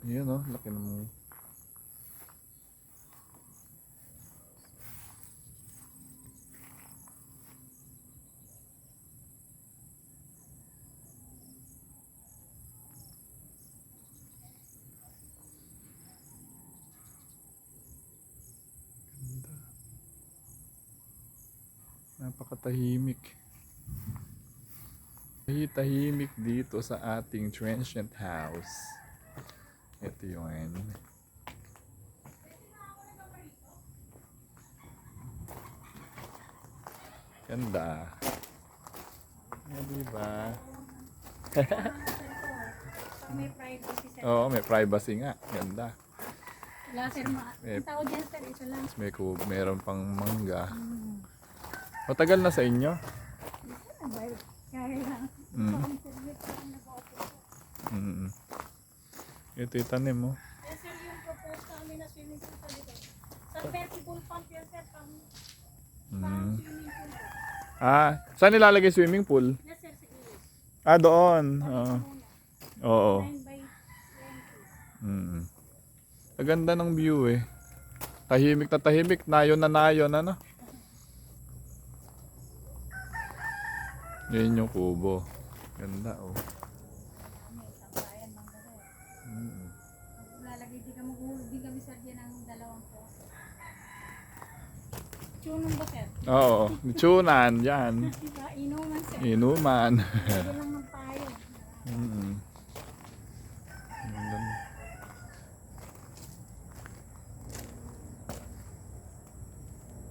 Yan oh, laki Ganda. Napakatahimik. Tahimik dito sa ating transient house. Ito yun. Ganda. Yeah, diba? May privacy sir. Oo, may privacy nga. Ganda. Wala sir, ma- Eh. tao dyan sir, ito lang. May ku- meron pang mangga. Matagal na sa inyo? Kaya lang. Mm. Mm. Ito yung tanim mo. Yes sir, yung proposed namin na swimming pool sa dito. Sa vertical pump yan sir, pang, pang Mm. swimming pool. Ah, saan nilalagay swimming pool? Yes sir, sa ilog. Ah, doon. Oo. Muna. Oo. 9 by 20. Mm. Ang ganda ng view eh. Tahimik na tahimik, nayon na nayon, ano? Yan yung kubo. Ganda oh. Tunong ba sir? Oo, tunan, yan. Diba, inuman sir. Inuman. Lagyan lang ng payo. Mm. Ganda.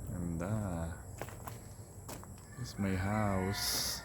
Ganda. This is my house.